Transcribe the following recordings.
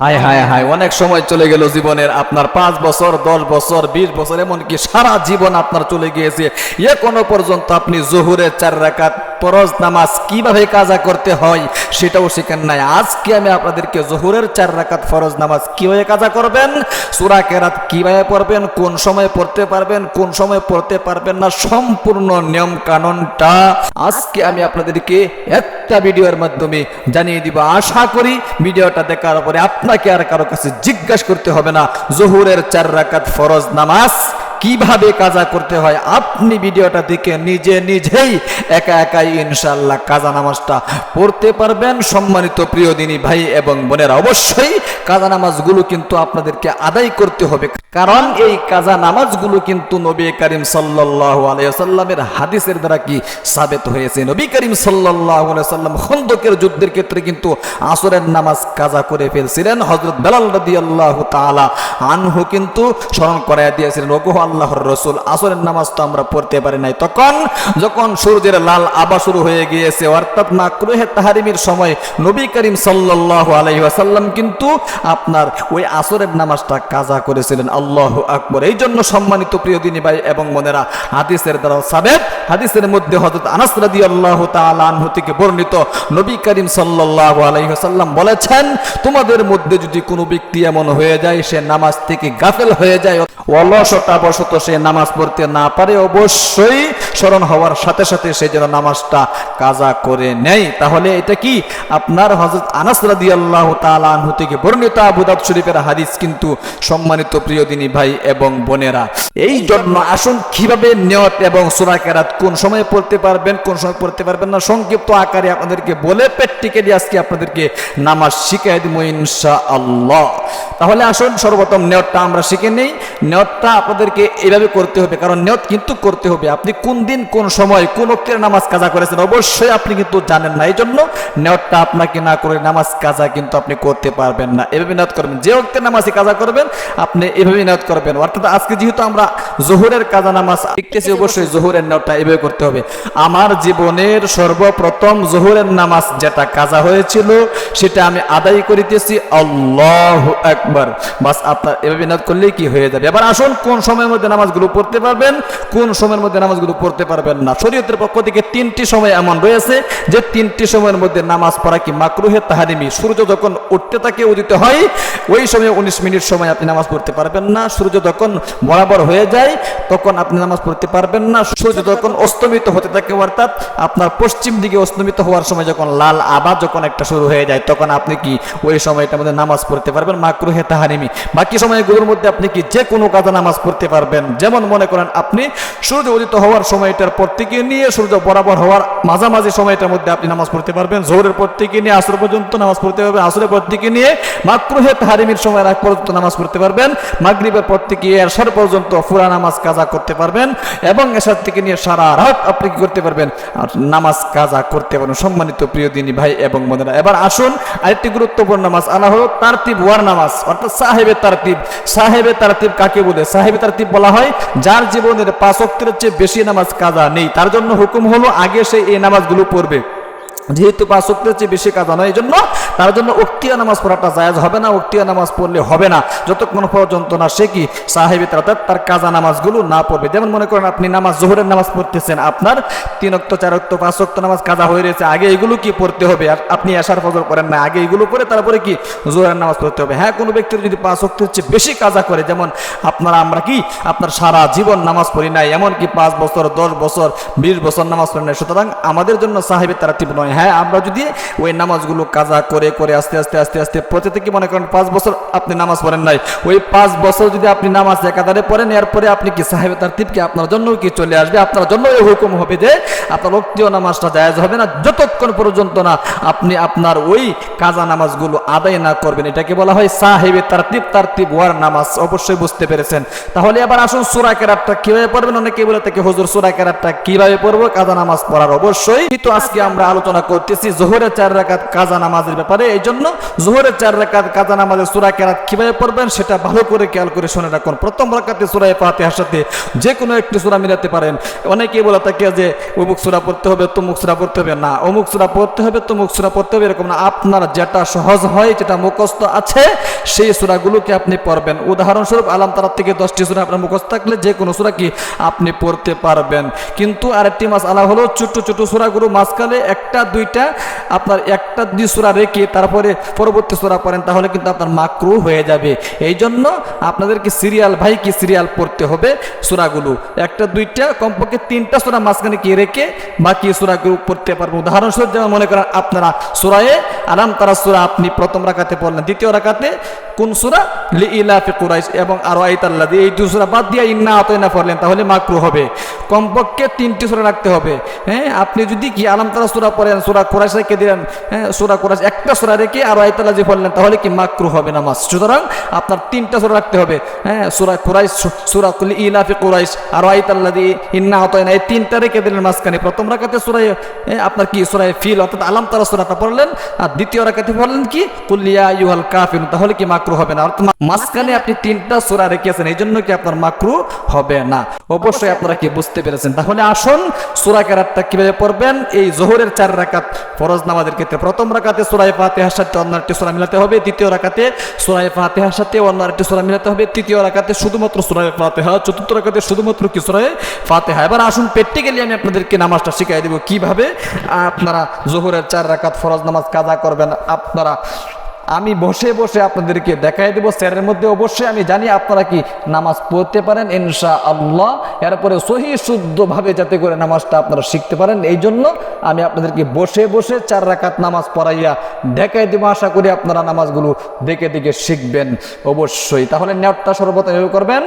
হায় হায় হায়, অনেক সময় চলে গেল জীবনের, আপনার পাঁচ বছর, দশ বছর, বিশ বছর, এমনকি সারা জীবন আপনার চলে গিয়েছে। এখনও পর্যন্ত আপনি জহুরের চার রাকাত ফরজ নামাজ কীভাবে কাজা করতে হয় সেটাও শিখেন নাই। আজকে আমি আপনাদেরকে জহুরের চার রাকাত ফরজ নামাজ কীভাবে কাজা করবেন, সুরা কেরাত কীভাবে পড়বেন, কোন সময় পড়তে পারবেন, কোন সময় পড়তে পারবেন না, সম্পূর্ণ নিয়ম কানুনটা আজকে আমি আপনাদেরকে একটা ভিডিওর মাধ্যমে জানিয়ে দিব। আশা করি ভিডিওটা দেখার পরে আপনাকে আর কারও কাছে জিজ্ঞাসা করতে হবে না। জহুরের চার রাকাত ফরজ নামাজ কীভাবে কাজা করতে হয় আপনি ভিডিওটা দেখে নিজে নিজেই একা একাই ইনশাল্লাহ কাজা নামাজটা পড়তে পারবেন। সম্মানিত প্রিয় দিনী ভাই এবং বোনেরা, অবশ্যই কাজা নামাজগুলো কিন্তু আপনাদেরকে আদায় করতে হবে। কারণ এই কাজা নামাজগুলো কিন্তু নবী করিম সাল্লাহ আলাইসাল্লামের হাদিসের দ্বারা কি সাবেত হয়েছে? নবী করিম সাল্লাহ সাল্লাম খন্দকের যুদ্ধের ক্ষেত্রে কিন্তু আসরের নামাজ কাজা করে ফেলছিলেন। হজরত বেলাল রদি আল্লাহ তালা আনহু কিন্তু স্মরণ করাই দিয়েছিলেন, ওগো আল্লাহর রসুল, আসরের নামাজ তো আমরা পড়তে পারি নাই। তখন যখন সূর্যের লাল আবা শুরু হয়ে গিয়েছে, অর্থাৎ মাকরুহে তাহারিমির সময় নবী করিম সাল্লাহ আলাইসাল্লাম কিন্তু আপনার ওই আসরের নামাজটা কাজা করেছিলেন। আল্লাহ আকবর। এই জন্য সম্মানিত প্রিয় দিনী ভাই এবং মনেরা হাদিসের দ্বারা সাবেদ হাদিসের মধ্যে হজরত আনাস আল্লাহ আনহু থেকে বর্ণিত নবী করিম সাল্লাহ আলাইসাল্লাম বলেছেন, তোমাদের মধ্যে যদি কোনো ব্যক্তি এমন হয়ে যায়, সে নামাজ থেকে গাফেল হয়ে যায় অলসতা বশত সে নামাজ পড়তে না পারে, অবশ্যই স্মরণ হওয়ার সাথে সাথে সে যেন নামাজটা কাজা করে নেয়। তাহলে এটা কি? আপনার হজরত আনাস রাদি আল্লাহ আনহু থেকে বর্ণিত আবুদাব শরীফের হাদিস কিন্তু সম্মানিত প্রিয় দিনী ভাই এবং বোনেরা। এই জন্য আসুন, কীভাবে নিয়ত এবং সুরা কেরাত কোন সময় পড়তে পারবেন, কোন সময় পড়তে পারবেন না, সংক্ষিপ্ত আকারে আপনাদেরকে বলে প্র্যাকটিক্যালি আজকে আপনাদেরকে নামাজ শিখাই দিব ইনশা আল্লাহ তাহলে আসুন, সর্বপ্রথম নিয়তটা আমরা শিখে নেই। নিয়তটা আপনাদেরকে এইভাবে করতে হবে, কারণ নিয়ত কিন্তু করতে হবে। আপনি কোন দিন, কোন সময়, কোন অক্ষের নামাজ কাজা করেছেন, অবশ্যই আপনি কিন্তু জানেন না। এই জন্য নিয়তটা আপনাকে না করে নামাজ কাজা কিন্তু আপনি করতে পারবেন না। এভাবে নিয়ত করবেন। যে অক্ষের নামাজে কাজা করবেন, আপনি এভাবে নিয়ত করবেন। অর্থাৎ আজকে যেহেতু আমরা জোহরের কাজা নামাজ শিখতেছি, অবশ্যই জোহরের নিয়তটা এভাবে করতে হবে। আমার জীবনের সর্বপ্রথম জোহরের নামাজ যেটা কাজা হয়েছিল, সেটা আমি আদায় করিতেছি। আল্লাহ একবার বাস, আপনার এভাবে নিয়ত করলেই কি হয়ে যাবে? এবার আসুন, কোন মধ্যে নামাজগুলো পড়তে পারবেন, কোন সময়ের মধ্যে নামাজগুলো পড়তে পারবেন না। শরীয়তের পক্ষ থেকে তিনটি সময় এমন রয়েছে যে তিনটি সময়ের মধ্যে নামাজ পড়া কি মাকরুহে তাহারিমি? সূর্য যখন উঠতে থাকে উদিত হয়, ওই সময় উনিশ মিনিট সময় আপনি নামাজ পড়তে পারবেন না। সূর্য যখন বরাবর হয়ে যায়, তখন আপনি নামাজ পড়তে পারবেন না। সূর্য যখন অস্তমিত হতে থাকে, অর্থাৎ আপনার পশ্চিম দিকে অস্তমিত হওয়ার সময় যখন লাল আবার যখন একটা শুরু হয়ে যায়, তখন আপনি কি ওই সময়টার মধ্যে নামাজ পড়তে পারবেন? মাকরুহে তাহারিমি। বাকি সময়গুলোর মধ্যে আপনি কি যে কোনো কাজে নামাজ পড়তে পারবেন? যেমন মনে করেন আপনি সূর্য উদিত হওয়ার সময়টার পর থেকে নিয়ে সূর্য বরাবর হওয়ার মাঝামাঝি সময়টার মধ্যে আপনি নামাজ পড়তে পারবেন। জোহরের থেকে নিয়ে আসর পর্যন্ত নামাজ পড়তে পারবেন আসরের পর থেকে নিয়ে মাকরুহে তাহারিমির সময় আগ পর্যন্ত নামাজ পড়তে পারবেন। মাগরিবের পর থেকে এরশার পর্যন্ত ফুরা নামাজ কাজা করতে পারবেন এবং এরশার থেকে নিয়ে সারা রাত আপনি কি করতে পারবেন? আর নামাজ কাজা করতে পারবেন। সম্মানিত প্রিয় দিনী ভাই এবং বোনেরা, এবার আসুন আরেকটি গুরুত্বপূর্ণ নামাজ আনা হলো তারতিব ওয়ার নামাজ। অর্থাৎ সাহেবের তারতিব। সাহেবের তারতিব কাকে বলে? সাহেবের তারতিব বলা হয়, যার জীবনের পাঁচ অক্টের চেয়ে বেশি নামাজ কাজা নেই। তার জন্য হুকুম হলো, আগে সে এই নামাজগুলো পড়বে। যেহেতু পাঁচ অক্টের চেয়ে বেশি কাজা নয় এই জন্য তার জন্য অক্টিয়া নামাজ পড়াটা জায়াজ হবে না অক্টিয়া নামাজ পড়লে হবে না। যতক্ষণ পর্যন্ত না সে কি সাহেবি অর্থাৎ তার কাজা নামাজগুলো না পড়বে। যেমন মনে করেন আপনি নামাজ জোহরের নামাজ পড়তেছেন, আপনার তিন অক্ত চার অক্ত পাঁচ অক্ত নামাজ কাজা হয়ে রয়েছে, আগে এগুলো কি পড়তে হবে? আর আপনি আসার ফজর করেন না, আগে এগুলো করে তারপরে কি জোহরের নামাজ পড়তে হবে? হ্যাঁ কোনো ব্যক্তির যদি পাঁচ অক্টের চেয়ে বেশি কাজা করে, যেমন আপনারা, আমরা কি আপনার সারা জীবন নামাজ পড়ি নাই, এমনকি পাঁচ বছর, দশ বছর, বিশ বছর নামাজ পড়ি নাই, সুতরাং আমাদের জন্য সাহেবের তারা তীব্র নয়। হ্যাঁ আমরা যদি ওই নামাজগুলো কাজা করে করে আস্তে আস্তে আস্তে আস্তে প্রতি থেকে, মনে করেন পাঁচ বছর আপনি নামাজ পড়েন নাই, ওই পাঁচ বছর যদি আপনি নামাজ একাধারে পড়েন, এরপরে আপনি কি সাহেব তার তীবকে আপনার জন্য কি চলে আসবে? আপনার জন্য এই হুকুম হবে যে আপনার অক্তীয় নামাজটা জায়জ হবে না, যতক্ষণ পর্যন্ত না আপনি আপনার ওই কাজা নামাজগুলো আদায় না করবেন। এটাকে বলা হয় সাহেবে তার তীব তার তীব ওয়ার নামাজ। অবশ্যই বুঝতে পেরেছেন। তাহলে এবার আসুন সুরা কেরাতটা কীভাবে পড়বেন? অনেকে বলে থাকে, হুজুর, সুরা কেরাতটা কীভাবে পড়ব? কাজা নামাজ পড়ার অবশ্যই। কিন্তু আজকে আমরা আলোচনা করতেছি, জোহরের চার রাকাত কাজা নামাজের ব্যাপারে। এই জন্য জোহরের চার রাকাত কাজা নামাজের সুরা কেরাত কীভাবে পড়বেন সেটা ভালো করে খেয়াল করে শুনে রাখুন। প্রথম রাকাতে সুরায় ফাতিহার সাথে যে কোনো একটি সুরা মিলাতে পারেন। অনেকেই বলে থাকে যে, অমুক সুরা পড়তে হবে, তমুক সুরা পড়তে হবে। না, অমুক সুরা পড়তে হবে, তমুক সুরা পড়তে হবে, এরকম না। আপনার যেটা সহজ হয়, যেটা মুখস্থ আছে, সেই সুরাগুলোকে আপনি পড়বেন। উদাহরণস্বরূপ, আলাম তারার থেকে দশটি সুরা আপনার মুখস্থ থাকলে যে কোনো সুরা কি আপনি পড়তে পারবেন। কিন্তু আরেকটি মাস আলা হলো ছোট্ট ছোট সুরাগুলো মাঝখানে একটা দুইটা, আপনার একটা দুই সুরা রেখে তারপরে পরবর্তী সুরা পড়েন, তাহলে কিন্তু আপনার মাকরু হয়ে যাবে। এই জন্য আপনাদেরকে সিরিয়াল ভাই কি সিরিয়াল পড়তে হবে সুরাগুলো। একটা, দুইটা, কমপক্ষে তিনটা সুরা মাঝখানে কি রেখে বাকি সুরাগুলো পড়তে পারবেন উদাহরণস্বরূপ যেমন মনে করেন আপনারা সুরায়ে আরাম তারা সুরা আপনি প্রথম রাখাতে পড়লেন, দ্বিতীয় রাখাতে কোন সুরা? লি ইলাফি কুরাইশ এবং আরও আইতাল্লাদি এই দু সুরা বাদ দিয়ে ইন্না আতয়না পড়লেন তাহলে মাকরু হবে। কমপক্ষে তিনটি সুরা রাখতে হবে। হ্যাঁ আপনি যদি কি আলাম তারা সুরা পড়েন, সুরা কুরাইশ রেখে দিলেন হ্যাঁ সুরা কুরাইশ একটা সুরা রেখে আরও আইতাল্লা যে পড়লেন তাহলে কি মাকরু হবে না মাস সুতরাং আপনার তিনটা সুরা রাখতে হবে। হ্যাঁ সুরা কুরাইশ, সুরা কুলি ইলাফি কুরাইশ, আরও আইতাল্লাদি ইন্না আতয়না এই তিনটা রেখে দিলেন মাঝখানে। প্রথম রাখাতে সুরায় আপনার কি সুরায় ফিল, অর্থাৎ আলাম তারা সুরাটা পড়লেন, আর দ্বিতীয় রাখাতে পড়লেন কি? কুলিয়া ইউহাল কাফিন তাহলে কি মাকরু হবে না। অর্থাৎ মাঝখানে আপনি তিনটা সুরা রেখেছেন এই জন্য কি আপনার মাকরু হবে না? অবশ্যই আপনারা কি বুঝতে পেরেছেন? তাহলে আসুন, সুরা কেরাতটা কীভাবে পড়বেন? এই জোহরের চার রাকাত ফরজ নামাজের ক্ষেত্রে। প্রথম রাকাতে সুরাই ফাতিহার সাথে অন্য একটি সুরা মিলাতে হবে। দ্বিতীয় রাকাতে সুরাই ফাতিহার সাথে অন্য একটি সুরা মিলাতে হবে। তৃতীয় রাকাতে শুধুমাত্র সুরাই ফাতিহা, চতুর্থ রাকাতে শুধুমাত্র কি সুরাই ফাতিহা? এবার আসুন, প্র্যাকটিক্যালি আমি আপনাদেরকে নামাজটা শিখাই দেবো। কীভাবে আপনারা জোহরের চার রাকাত ফরজ নামাজ কাজা করবেন, আপনারা আমি বসে বসে আপনাদেরকে দেখাই দেবো। স্যারের মধ্যে অবশ্যই আমি জানি আপনারা কি নামাজ পড়তে পারেন ইনশা আল্লাহ এরপরে সহি শুদ্ধভাবে যাতে করে নামাজটা আপনারা শিখতে পারেন, এই জন্য আমি আপনাদেরকে বসে বসে চার রাকাত নামাজ পড়াইয়া দেখাই দেবো। আশা করি আপনারা নামাজগুলো দেখে দেখে শিখবেন অবশ্যই। তাহলে নেটটা সর্বদা করবেন।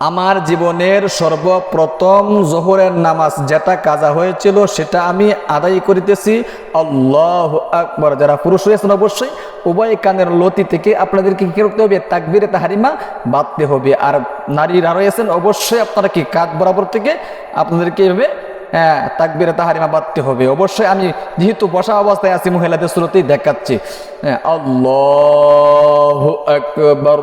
আমার জীবনের সর্বপ্রথম জোহরের নামাজ যেটা কাজা হয়েছিল, সেটা আমি আদায় করিতেছি। আল্লাহ আকবর। যারা পুরুষ রয়েছেন অবশ্যই উভয় কানের লতি থেকে আপনাদেরকে কি করতে হবে? তাকবিরে তাহারিমা বাঁধতে হবে। আর নারীরা রয়েছেন অবশ্যই আপনারা কি কাজ বরাবর থেকে আপনাদেরকে এভাবে হ্যাঁ তাকবিরে তাহারিমা বাঁধতে হবে। অবশ্যই আমি যেহেতু বসা অবস্থায় আছি, মহিলাদের শুরুতেই দেখাচ্ছি। হ্যাঁ আল্লাহ আকবর।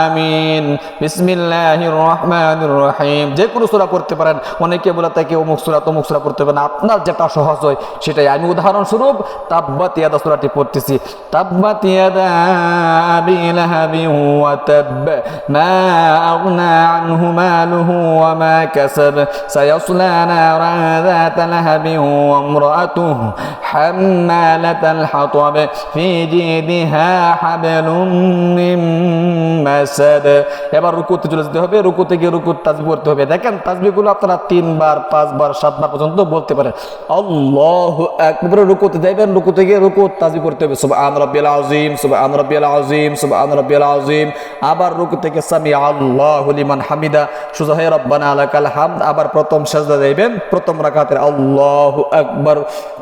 আমিন বিসমিল্লাহির রহমানির রহিম যে কোনো সূরা পড়তে পারেন অনেকে বলে থাকে অমুক সূরা তমুক সূরা পড়তে পারেন আপনার যেটা সহজ হয় সেটাই আমি উদাহরণস্বরূপ তাব্বাত ইয়াদা সূরাটি পড়তেছি তাব্বাত ইয়াদা আবি লাহাবি ওয়া তাব মা আগনা আনহু মালুহু ওয়া মা কাসাব সায়াসলা নারান ذات لهب وامرأته حمالة الحطب في جيدها حبل من মাসাদ এবার রুকুতে চলে যেতে হবে, রুকুতে গিয়ে রুকুর তাজবি করতে হবে। দেখেন, তাজবিগুলো আপনারা তিনবার, পাঁচবার, সাতবার পর্যন্ত বলতে পারেন। আল্লাহ একবারে রুকুতে যাইবেন, রুকুতে গিয়ে রুকুর তাজবি করতে হবে। সুবহান রাব্বিয়াল আযীম, সুবহান রাব্বিয়াল আযীম, সুবহান রাব্বিয়াল আযীম। আবার রুকু থেকে সামি আল্লাহু লিমান হামিদা। সুজা হে রব্বানা লাকাল হামদ। আবার প্রথম সাজদা যাইবেন, প্রথম রাকাতের আল্লাহু আকবার।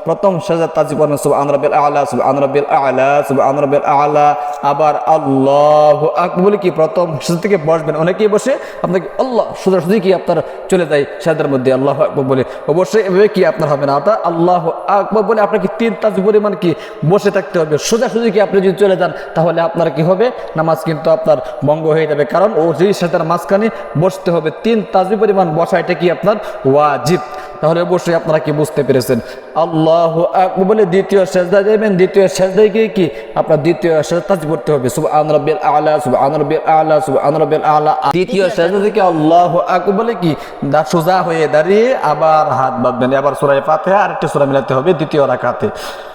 প্রথম সাজদা তাজবি করবেন সুবহান রাব্বিয়াল আলা, সুবহান রাব্বিয়াল আলা, সুবহান রাব্বিয়াল আলা। আবার আল্লাহু আকবার। বলে কি, প্রথম সাজদা থেকে বসবেন। অনেকেই বসে আপনাকে আল্লাহ সোজা সুজি কি আপনার চলে যায় সাজদার মধ্যে, আল্লাহ আকবর বলে। অবশ্যই এভাবে কি আপনার হবে না। অর্থাৎ আল্লাহ আকবর বলে আপনাকে তিন তাজ পরিমাণ কি বসে থাকতে হবে। সোজা সুজি কি আপনি যদি চলে যান, তাহলে আপনার কি হবে? নামাজ কিন্তু আপনার ভঙ্গ হয়ে যাবে। কারণ ও যেই সাজার মাঝখানে বসতে হবে। তিন তাজবি পরিমাণ বসা, এটা কি আপনার ওয়াজিব। তাহলে অবশ্যই আপনারা কি বুঝতে পেরেছেন? আল্লাহ বলে দ্বিতীয় সেজদা যাবেন দ্বিতীয় সেজদায় গিয়ে কি? আপনার দ্বিতীয় সেজদা তাজ পড়তে হবে। শুভ আনরবিল আলা শুভ আনরবিল আলা শুভ আনরবিল আলা। দ্বিতীয় সেজদা থেকে আল্লাহ আকু বলে কি? সোজা হয়ে দাঁড়িয়ে আবার হাত বাঁধবেন। আবার সুরাই পাতে আর একটা সূরা মিলাতে হবে দ্বিতীয় রাকাতে।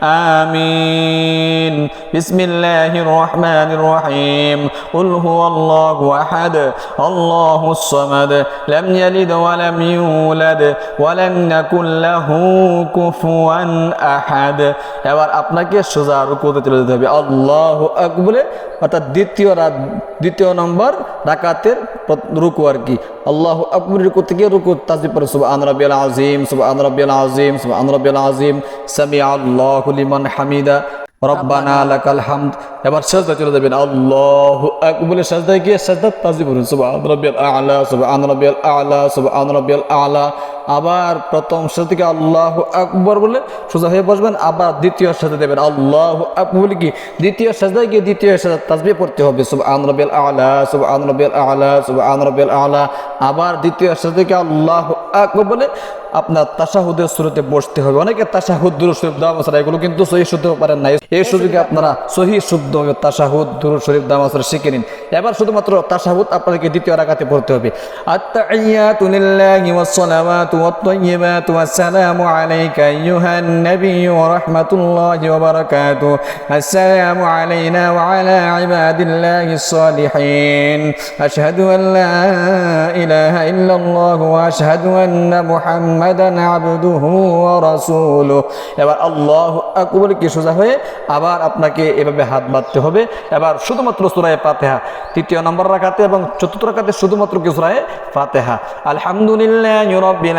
আমিন। বিসমিল্লাহির রহমানির রহিম। কুল হুয়াল্লাহু আহাদ। আল্লাহুস সামাদ। লাম ইয়ালিদ ওয়া লাম ইউলাদ। ওয়া লাম ইয়াকুল লাহু কুফুয়ান আহাদ। এবার আপনাকে সোজা রুকুতে চলে যেতে হবে। আল্লাহু আকবার। অর্থাৎ দ্বিতীয় দ্বিতীয় নম্বর রাকাতের রুকু আর কি। আল্লাহ আকবর রুকু থেকে রুকু, তাজিব পরে সুবহান রাব্বিয়াল আযীম, সুবহান রাব্বিয়াল আযীম, সুবহান রাব্বিয়াল আজিম সামি আল্লাহু লিমান হামিদা, রব্বানা লাকাল হামদ। এবার সাজদা চলে যাবেন, আল্লাহু আকবর সাজদায় গিয়ে সাজদা তাজিব করুন সুবহান রাব্বিয়াল আ'লা, সুবহান রাব্বিয়াল আ'লা, সুবহান রাব্বিয়াল আ'লা। আবার প্রথম থেকে আল্লাহ আকবর বলে সোজা হয়ে বসবেন, আবার দ্বিতীয় সাজদা দেবেন। আল্লাহ আকবর বলে কি? দ্বিতীয় সাজদায় গিয়ে দ্বিতীয় সাজদা তাজবি পড়তে হবে। সুবহান রাব্বিয়াল আ'লা, সুবহান রাব্বিয়াল আ'লা, সুবহান রাব্বিয়াল আ'লা। আবার দ্বিতীয় থেকে আল্লাহ আকবর বলে আপনার তাশাহুদের শুরুতে বসতে হবে। অনেকে তাশাহুদ, দুরুদ শরীফ দাম আছে এগুলো কিন্তু সহি শুদ্ধ পারেন না এই সুযোগে আপনারা সহি শুদ্ধ তাশাহুদ, দুরুদ শরীফ দাম আছে শিখে নিন। এবার শুধুমাত্র তাশাহুদ আপনাদেরকে দ্বিতীয় রাকাতে পড়তে হবে। আত্তাহিয়াতু লিল্লাহি ওয়াস সালাওয়াতু আলাইকা আইয়ুহান নাবিয়্যু ওয়া রাহমাতুল্লাহি ওয়া বারাকাতুহু আসসালামু আলাইনা ওয়া আলা ইবাদিল্লাহিস সালিহিন আশহাদু আন লা ইলাহা ইল্লাল্লাহু ওয়া আশহাদু আন্না মুহাম্মাদান আবদুহু ওয়া রাসূলুহু এবার আল্লাহু আকবার কি সোজা হয়ে আবার আপনাকে এভাবে হাত বাঁধতে হবে। এবার শুধুমাত্র সুরায় ফাতিহা, তৃতীয় নম্বর রাকাতে এবং চতুর্থ রাকাতে শুধুমাত্র কি সূরা ফাতিহা? আলহামদুলিল্লাহি রাব্বিল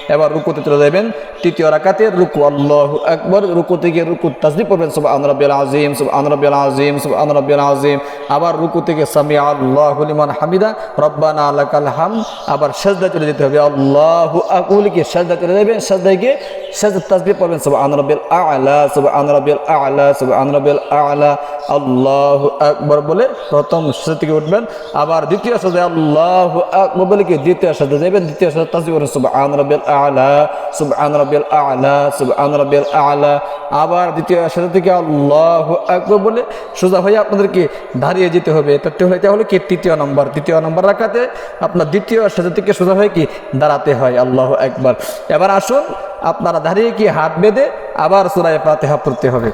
এবার রুকুতে চলে যাবেন তৃতীয় রাকাতে রুকু, আল্লাহু আকবার, রুকু থেকে রুকু তাসবিহ পড়বেন। সুবহান রাব্বিয়াল আযীম, সুবহান রাব্বিয়াল আযীম, সুবহান রাব্বিয়াল আযীম। আবার রুকু থেকে সামি আল্লাহু লিমান হামিদা, রব্বানা লাকাল হাম। আবার সাজদা চলে যেতে হবে। আল্লাহু আকবার কি সাজদা চলে যাবে সাজদায় গিয়ে সাজদা তাসবিহ পড়বেন। সুবহান রাব্বিয়াল আ'লা, সুবহান রাব্বিয়াল আ'লা, সুবহান রাব্বিয়াল আ'লা। আল্লাহু আকবার বলে প্রথম সাজদা থেকে উঠবেন। আবার দ্বিতীয় সাজদা আল্লাহু আকবার বলে কি? দ্বিতীয় সাজদা যাবেন দ্বিতীয় সাজদা তাসবিহ পড়বেন। সুবহান রাব্বিয়াল আ'লা। সুবহান রাব্বিল আ'লা, সুবহান রাব্বিল আ'লা। আবার দ্বিতীয় সাথে থেকে আল্লাহু আকবার বলে সোজা হয়ে আপনাদেরকে দাঁড়িয়ে যেতে হবে। তাতে হলে তাহলে কি? তৃতীয় নম্বর। তৃতীয় নম্বর রাখাতে আপনার দ্বিতীয় সাথে থেকে সোজা হয়ে কি? দাঁড়াতে হয় আল্লাহ একবার এবার আসুন, আপনারা দাঁড়িয়ে কি হাত বেঁধে আবার সুরায় ফাতিহা পড়তে হবে।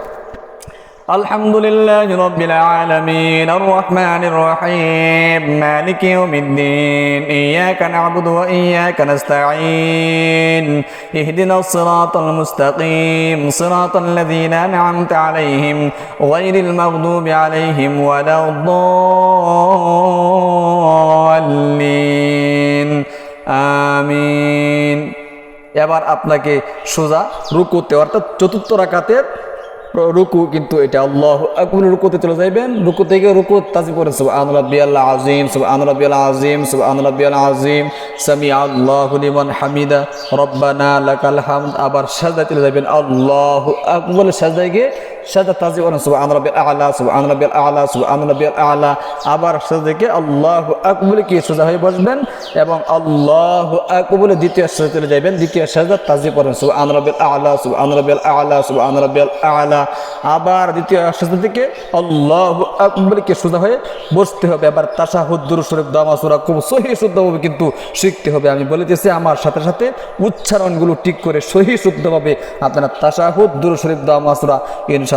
الحمد لله رب العالمين الرحمن الرحيم مالك يوم الدين إياك نعبد وإياك نستعين اهدنا الصراط المستقيم صراط الذين أنعمت عليهم غير المغضوب عليهم ولا الضالين آمين এবার আপনাকে সোজা রুকুতে অর্থাৎ চতুর্থ রাকাতের রুকু, কিন্তু এটা আল্লাহ আকবর। রুকুতে চলে যাইবেন, রুকু থেকে রুকু তাজি পড়েন আজিম সব সুবহান আজিম সব সুবহান রাব্বিয়াল আজিম সামি আল্লাহ লিমান হামিদা। রব্বানা লাকাল হামদ। আবার সাজদা চলে যাবেন আল্লাহ আকবর। সাজদায় গিয়ে সাজদা তাজি পড়েন সুবহান রাব্বিয়াল আ'লা, সুবহান রাব্বিয়াল আ'লা, সুবহান রাব্বিয়াল আ'লা। আবার সাজদা গিয়ে আল্লাহু আকবর কি সোজা হয়ে বসবেন? এবং আল্লাহু আকবর দ্বিতীয় সাজদা চলে যাবেন দ্বিতীয় সাজদা তাজি পড়েন সুবহান রাব্বিয়াল আ'লা, সুবহান রাব্বিয়াল আ'লা, সুবহান রাব্বিয়াল আ'লা। আবার দ্বিতীয় সাজদা থেকে আল্লাহু আকবরকে সোজা হয়ে বসতে হবে। আবার তাশাহুদ, দুরূদ শরীফ দামা সূরা খুব সহি শুদ্ধভাবে কিন্তু শিখতে হবে। আমি বলেতেছি, আমার সাথে সাথে উচ্চারণগুলো ঠিক করে সহি শুদ্ধভাবে আপনারা তাশাহুদ, দুরূদ শরীফ দামা সূরা, ইনশাআল্লাহ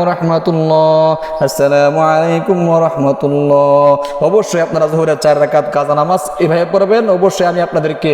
অবশ্যই আপনারা জোহরের চার রাকাত কাজা নামাজ এভাবে পড়বেন। অবশ্যই আমি আপনাদেরকে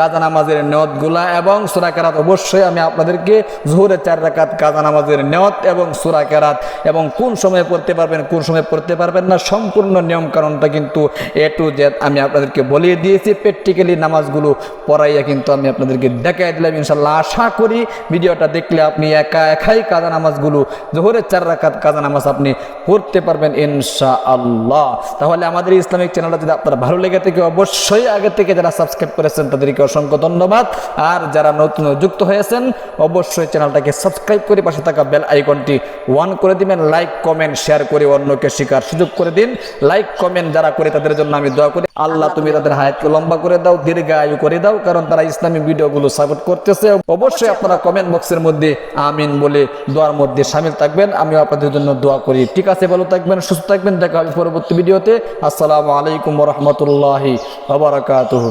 কাজা নামাজের নেওয়াতগুলা এবং সুরাকারাত অবশ্যই আমি আপনাদেরকে জোহরের চার রাকাত কাজা নামাজের নেওয়াত এবং সুরাকারাত এবং কোন সময়ে পড়তে পারবেন, কোন সময়ে পড়তে পারবেন না, সম্পূর্ণ নিয়মকানুনটা কিন্তু এ টু জেড আমি আপনাদেরকে বলিয়ে দিয়েছি। প্র্যাকটিক্যালি নামাজগুলো পড়াইয়া কিন্তু আমি আপনাদেরকে দেখাই দিলাম ইনশাল্লাহ আশা করি ভিডিওটা দেখলে আপনি একা একাই কাজা নামাজগুলো জোহরের চার রাকাত কাজা নামাজ আপনি পড়তে পারবেন ইনশা আল্লাহ তাহলে আমাদের ইসলামিক চ্যানেলটা যদি আপনার ভালো লেগে থাকে, অবশ্যই আগে থেকে যারা সাবস্ক্রাইব করেছেন, তাদেরকে অসংখ্য ধন্যবাদ। আর যারা নতুন যুক্ত হয়েছেন, অবশ্যই চ্যানেলটাকে সাবস্ক্রাইব করে পাশে থাকা বেল আইকনটি ওয়ান করে দিবেন। লাইক, কমেন্ট, শেয়ার করে অন্যকে শেখার সুযোগ করে দিন। লাইক, কমেন্ট যারা করে, তাদের জন্য আমি দোয়া করি। আল্লাহ, তুমি তাদের হায়াতকে লম্বা করে দাও, দীর্ঘায়ু করে দাও, কারণ তারা ইসলামী ভিডিওগুলো সাপোর্ট করতেছে। অবশ্যই আপনারা কমেন্ট বক্সের মধ্যে আমিন বলে দোয়ার মধ্যে সামিল থাকবেন। আমিও আপনাদের জন্য দোয়া করি। ঠিক আছে, ভালো থাকবেন, সুস্থ থাকবেন, দেখা হবে পরবর্তী ভিডিওতে। আসসালামু আলাইকুম রহমতুল্লাহি আবরাকাতুহু